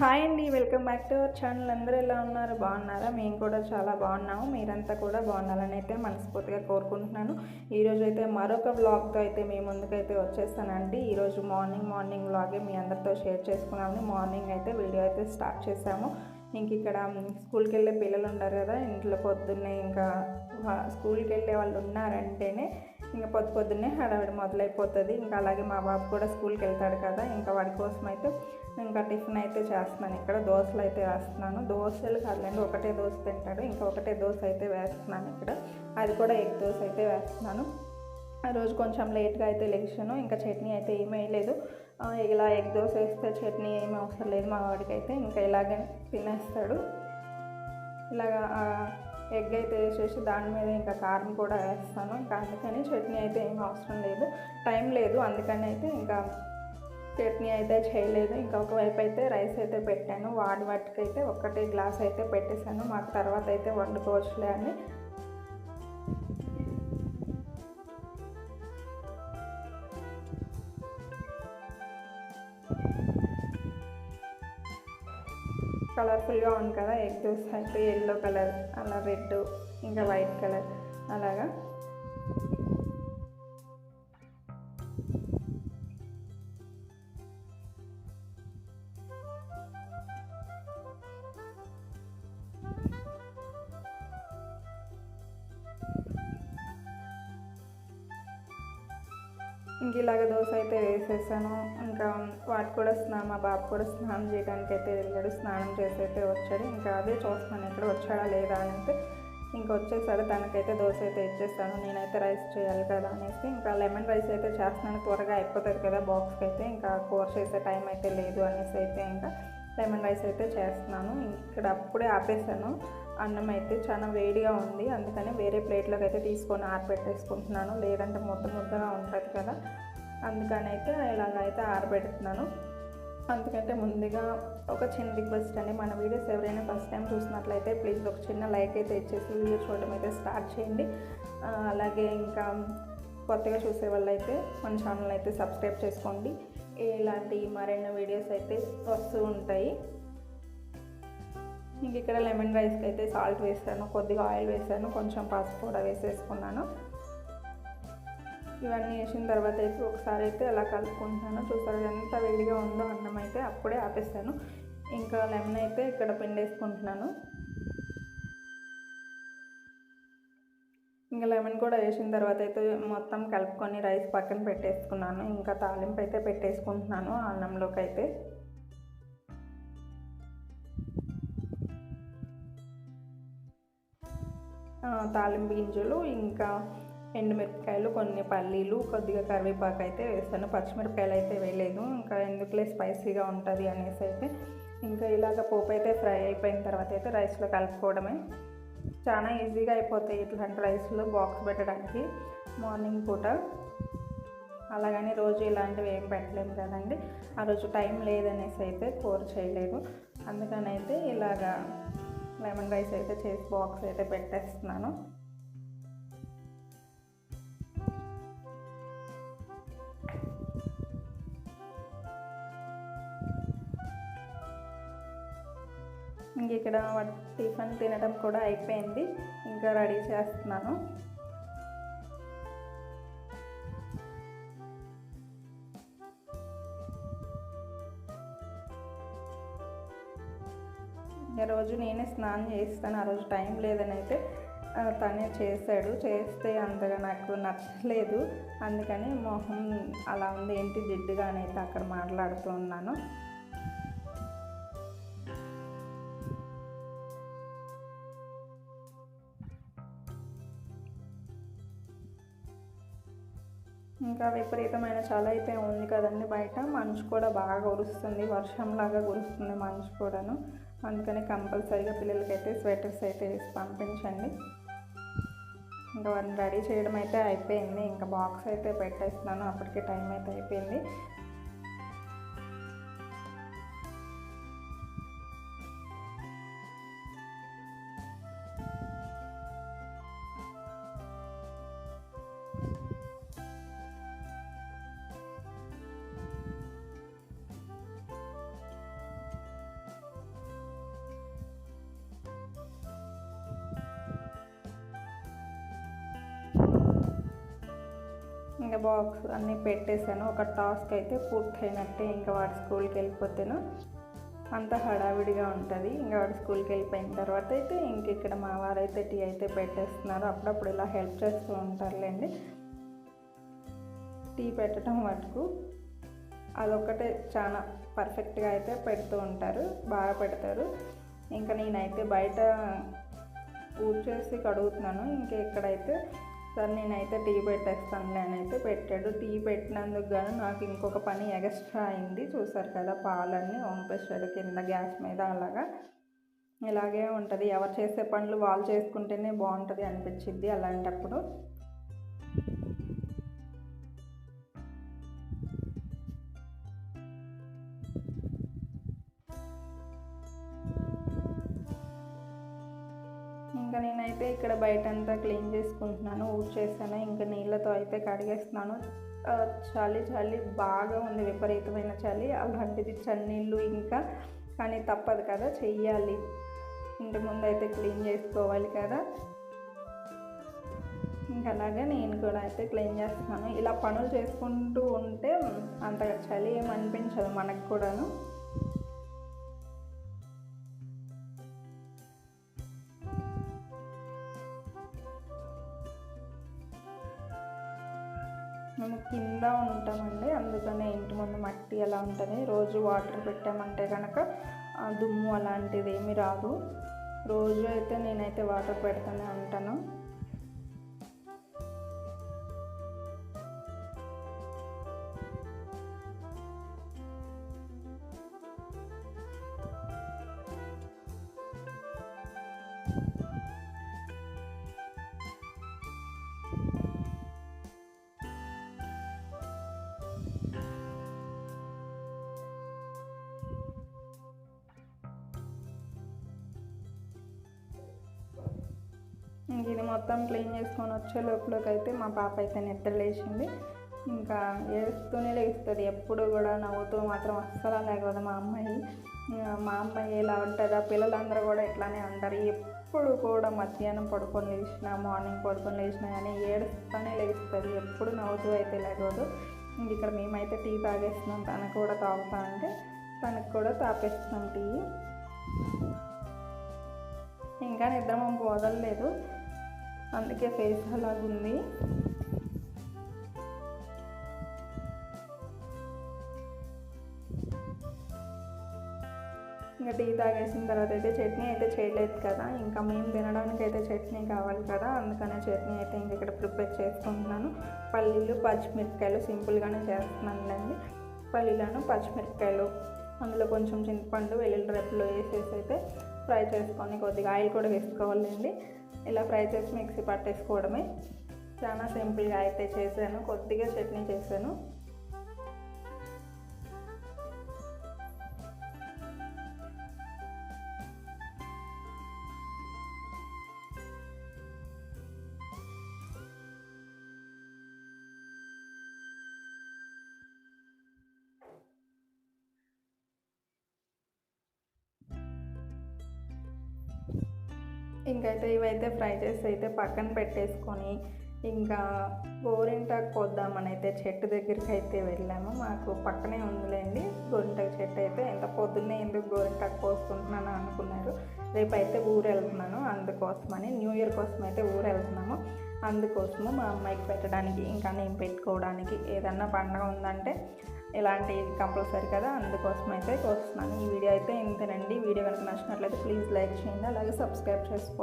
Hi అండి welcome back to our channel. అందరూ ఎలా ఉన్నారు? బాగున్నారా? మేము కూడా చాలా బాగున్నాము. మీరంతా కూడా బాగుండాలని అయితే మనస్ఫూర్తిగా కోరుకుంటున్నాను. ఈరోజు అయితే మరొక వ్లాగ్తో అయితే మీ ముందుకైతే వచ్చేస్తానండి. ఈరోజు మార్నింగ్ మార్నింగ్ వ్లాగే మీ అందరితో షేర్ చేసుకున్నామని మార్నింగ్ అయితే వీడియో అయితే స్టార్ట్ చేసాము ఇంక ఇక్కడ స్కూల్కి వెళ్ళే పిల్లలు ఉంటారు కదా ఇంట్లో పొద్దున్నే ఇంకా స్కూల్కి వెళ్ళే వాళ్ళు ఉన్నారంటేనే ఇంకా పొద్దు పొద్దున్నే హడావిడి మొదలైపోతుంది. ఇంకా అలాగే మా బాబు కూడా స్కూల్కి వెళ్తాడు కదా ఇంకా వాడి కోసం అయితే ఇంకా టిఫిన్ అయితే చేస్తున్నాను. ఇక్కడ దోశలు అయితే వేస్తున్నాను. దోశలు కాదులేండి ఒకటే దోశ తింటాడు ఇంకా ఒకటే దోశ అయితే వేస్తున్నాను ఇక్కడ. అది కూడా ఎగ్ దోశ అయితే వేస్తున్నాను. ఆ రోజు కొంచెం లేట్గా అయితే లేచాను. ఇంకా చట్నీ అయితే ఏమీ లేదు ఇలా ఎగ్ దోశ వేస్తే చట్నీ ఏమీ అవసరం లేదు మా వాడికి అయితే. ఇంకా ఇలాగే తినేస్తాడు. ఇలాగా ఎగ్ అయితే వేసేసి దాని మీద ఇంకా కారం కూడా వేస్తాను. ఇంకా అందుకని చట్నీ అయితే ఏం అవసరం లేదు. టైం లేదు. అందుకని అయితే ఇంకా చట్నీ అయితే చేయలేదు. ఇంకా ఒకవైపు అయితే రైస్ అయితే పెట్టాను. వాడి వాటికి అయితే ఒకటి గ్లాస్ అయితే పెట్టేశాను. మాకు తర్వాత అయితే వండుకోవచ్చులే అని. కలర్ఫుల్గా ఉంది కదా. ఎగ్ దోశ అయితే ఎల్లో కలర్ అలా రెడ్ ఇంకా వైట్ కలర్ అలాగా. ఇంక ఇలాగ దోశ అయితే వేసేసాను. ఇంకా వాటి కూడా స్నానం మా బాబు కూడా స్నానం చేయడానికి అయితే వెళ్ళాడు. స్నానం చేసి అయితే వచ్చాడు. ఇంకా అదే చూస్తున్నాను ఇక్కడ వచ్చాడా లేదా అని అయితే ఇంకా వచ్చేసాడు తనకైతే దోశ అయితే ఇచ్చేస్తాను నేనైతే రైస్ చేయాలి కదా అనేసి. ఇంకా లెమన్ రైస్ అయితే చేస్తున్నాను. త్వరగా అయిపోతుంది కదా బాక్స్కి అయితే. ఇంకా కూర చేసే టైం అయితే లేదు అనేసి అయితే ఇంకా లెమన్ రైస్ అయితే చేస్తున్నాను. ఇక్కడ అప్పుడే ఆపేసాను. అన్నం అయితే చాలా వేడిగా ఉంది. అందుకని వేరే ప్లేట్లోకి అయితే తీసుకొని ఆరబెట్టేసుకుంటున్నాను. లేదంటే ముద్ద ముద్దగా ఉంటుంది కదా. అందుకని అయితే ఇలాగైతే ఆరబెడుతున్నాను. అందుకంటే ముందుగా ఒక చిన్న రిక్వెస్ట్ అండి. మన వీడియోస్ ఎవరైనా ఫస్ట్ టైం చూసినట్లయితే ప్లీజ్ ఒక చిన్న లైక్ అయితే ఇచ్చేసి వీడియో చూడడం అయితే స్టార్ట్ చేయండి. అలాగే ఇంకా కొత్తగా చూసే వాళ్ళైతే మన ఛానల్ అయితే సబ్స్క్రైబ్ చేసుకోండి. ఇలాంటి మరెన్నో వీడియోస్ అయితే వస్తూ ఉంటాయి. ఇంక ఇక్కడ లెమన్ రైస్కి అయితే సాల్ట్ వేసాను కొద్దిగా ఆయిల్ వేసాను కొంచెం పసుపు కూడా వేసేసుకున్నాను. ఇవన్నీ వేసిన తర్వాత అయితే ఒకసారి అయితే అలా కలుపుకుంటున్నాను చూసారు. ఎంత వేడిగా ఉందో అన్నం అయితే అప్పుడే ఆపేస్తాను ఇంకా లెమన్ అయితే ఇక్కడ పిండేసుకుంటున్నాను. ఇంకా లెమన్ కూడా వేసిన తర్వాత అయితే మొత్తం కలుపుకొని రైస్ పక్కన పెట్టేసుకున్నాను. ఇంకా తాలింపు అయితే పెట్టేసుకుంటున్నాను అన్నంలోకి అయితే. తాలింపు గింజలు ఇంకా ఎండుమిరపకాయలు కొన్ని పల్లీలు కొద్దిగా కరివేపాకు అయితే వేస్తాను. పచ్చిమిరపకాయలు అయితే వేయలేదు. ఇంకా ఎందుకులే స్పైసీగా ఉంటుంది అనేసి అయితే ఇంకా ఇలాగ పోపు అయితే ఫ్రై అయిపోయిన తర్వాత అయితే రైస్లో కలుపుకోవడమే. చాలా ఈజీగా అయిపోతాయి ఇట్లాంటి రైస్లో బాక్స్ పెట్టడానికి మార్నింగ్ పూట. అలాగని రోజు ఇలాంటివి ఏం పెట్టలేము కదండి. ఆ రోజు టైం లేదనేసి అయితే కూర చేయలేదు. అందుకని అయితే ఇలాగా లెమన్ రైస్ అయితే చేసి బాక్స్ అయితే పెట్టేస్తున్నాను. ఇంక ఇక్కడ టిఫిన్ తినడం కూడా అయిపోయింది. ఇంకా రెడీ చేస్తున్నాను. ఈ రోజు నేనే స్నానం చేస్తాను. ఆ రోజు టైం లేదని అయితే తనే చేశాడు. చేస్తే అంతగా నాకు నచ్చలేదు. అందుకని మొహం అలా ఉంది. ఏంటి జిడ్డుగా అని అయితే అక్కడ మాట్లాడుతూ ఉన్నాను. ఇంకా విపరీతమైన చలి అయితే ఉంది కదండి బయట. మంచు కూడా బాగా కురుస్తుంది. వర్షంలాగా కురుస్తుంది మంచు కూడాను. అందుకని కంపల్సరీగా పిల్లలకైతే స్వెటర్స్ అయితే వేసి పంపించండి. ఇంకా వారిని రెడీ చేయడం అయితే అయిపోయింది. ఇంకా బాక్స్ అయితే పెట్టేస్తున్నాను. అప్పటికే టైం అయితే అయిపోయింది. ఇంకా బాక్స్ అన్నీ పెట్టేశాను. ఒక టాస్క్ అయితే పూర్తయినట్టే ఇంకా వాడు స్కూల్కి వెళ్ళిపోతేను అంత హడావిడిగా ఉంటుంది. ఇంకా వాడు స్కూల్కి వెళ్ళిపోయిన తర్వాత అయితే ఇంక ఇక్కడ మా వారైతే టీ అయితే పెట్టేస్తున్నారు. అప్పుడప్పుడు ఇలా హెల్ప్ చేస్తూ ఉంటారులేండి. టీ పెట్టడం మటుకు అదొక్కటే చాలా పర్ఫెక్ట్గా అయితే పెడుతూ ఉంటారు. బాగా పెడతారు. ఇంకా నేనైతే బయట ఊడ్చేసి కడుగుతున్నాను. ఇంకా ఇక్కడైతే సార్ నేనైతే టీ పెట్టేస్తానులే అని అయితే పెట్టాడు. టీ పెట్టినందుకు గాను నాకు ఇంకొక పని ఎక్స్ట్రా అయింది. చూసారు కదా పాలన్నీ వంపేశాడు కింద గ్యాస్ మీద అలాగా. ఇలాగే ఉంటుంది. ఎవరు చేసే పనులు వాళ్ళు చేసుకుంటేనే బాగుంటుంది అనిపించింది అలాంటప్పుడు. బయట అంతా క్లీన్ చేసుకుంటున్నాను ఊడ్చేసాను ఇంకా నీళ్ళతో అయితే కడిగేస్తున్నాను. ఆ, చలి చలి బాగా ఉంది విపరీతమైన చలి. అలాంటిది చన్నీళ్ళు ఇంకా కానీ తప్పదు కదా చెయ్యాలి. ఇంటి ముందు అయితే క్లీన్ చేసుకోవాలి కదా. ఇంకా అలాగే నేను కూడా అయితే క్లీన్ చేస్తున్నాను. ఇలా పనులు చేసుకుంటూ ఉంటే అంతగా చలి ఏమనిపించదు మనకు కూడాను. కింద ఉంటామండి. అందుకనే ఇంటి ముందు మట్టి అలా ఉంటుంది రోజు వాటర్ పెట్టామంటే కనుక దుమ్ము అలాంటిది ఏమీ రాదు. రోజు అయితే నేనైతే వాటర్ పెడుతూనే ఉంటాను. ఇది మొత్తం క్లీన్ చేసుకొని వచ్చే లోపలకి అయితే మా పాప అయితే నిద్రలేసింది ఇంకా ఏడుస్తూనే లేస్తుంది. ఎప్పుడు కూడా నవ్వుతూ మాత్రం అస్సలు లేకపోతే మా అమ్మాయి. ఇంకా మా అమ్మాయి ఎలా ఉంటుందా పిల్లలందరూ కూడా ఇట్లానే ఉంటారు. ఎప్పుడు కూడా మధ్యాహ్నం పడుకొని లేచినా మార్నింగ్ పడుకొని లేచినా కానీ ఏడుస్తూనే లేస్తుంది. ఎప్పుడు నవ్వుతూ అయితే లేకపోదు ఇక్కడ మేమైతే టీ తాగేస్తున్నాం. తనకు కూడా తాగుతా అంటే తనకు కూడా తాపేస్తున్నాం టీ. ఇంకా నిద్ర మాకు వదలలేదు. అందుకే ఫేస్ అలాగుంది ఇంకా టీ తాగేసిన తర్వాత అయితే చట్నీ అయితే చేయలేదు కదా. ఇంకా మేము తినడానికి అయితే చట్నీ కావాలి కదా. అందుకనే చట్నీ అయితే ఇంక ఇక్కడ ప్రిపేర్ చేసుకుంటున్నాను పల్లీలు పచ్చిమిరపకాయలు సింపుల్గానే చేస్తున్నానండి. పల్లీలను పచ్చిమిరపకాయలు అందులో కొంచెం చింతపండు వెల్లుల్లి రెప్పలు వేసేసి అయితే ఫ్రై చేసుకొని కొద్దిగా ఆయిల్ కూడా వేసుకోవాలండి. ఇలా ఫ్రై చేసి మిక్సీ పట్టేసుకోవడమే. చాలా సింపుల్గా అయితే చేశాను. కొద్దిగా చట్నీ చేశాను. ఇంకైతే ఇవైతే ఫ్రై చేసి అయితే పక్కన పెట్టేసుకొని ఇంకా గోరింటాకు పోద్దామని అయితే చెట్టు దగ్గరికి అయితే వెళ్ళాము. మాకు పక్కనే ఉందిలేండి. గోరింటాకు చెట్టు అయితే ఎంత పొద్దున్నే ఎందుకు గోరింటాకు పోసుకుంటున్నాను అనుకున్నారు. రేపు అయితే ఊరు వెళ్తున్నాను అందుకోసమని న్యూ ఇయర్ కోసం అయితే ఊరు వెళ్తున్నాము అందుకోసము మా అమ్మాయికి పెట్టడానికి ఇంకా నేను పెట్టుకోవడానికి ఏదన్నా పండగ ఉందంటే ఇలాంటివి కంపల్సరీ కదా. అందుకోసం అయితే కోస్తున్నాను. ఈ వీడియో అయితే ఇంతేనండి. వీడియో కనుక నచ్చినట్లయితే ప్లీజ్ లైక్ చేయండి. అలాగే సబ్స్క్రైబ్ చేసుకోండి.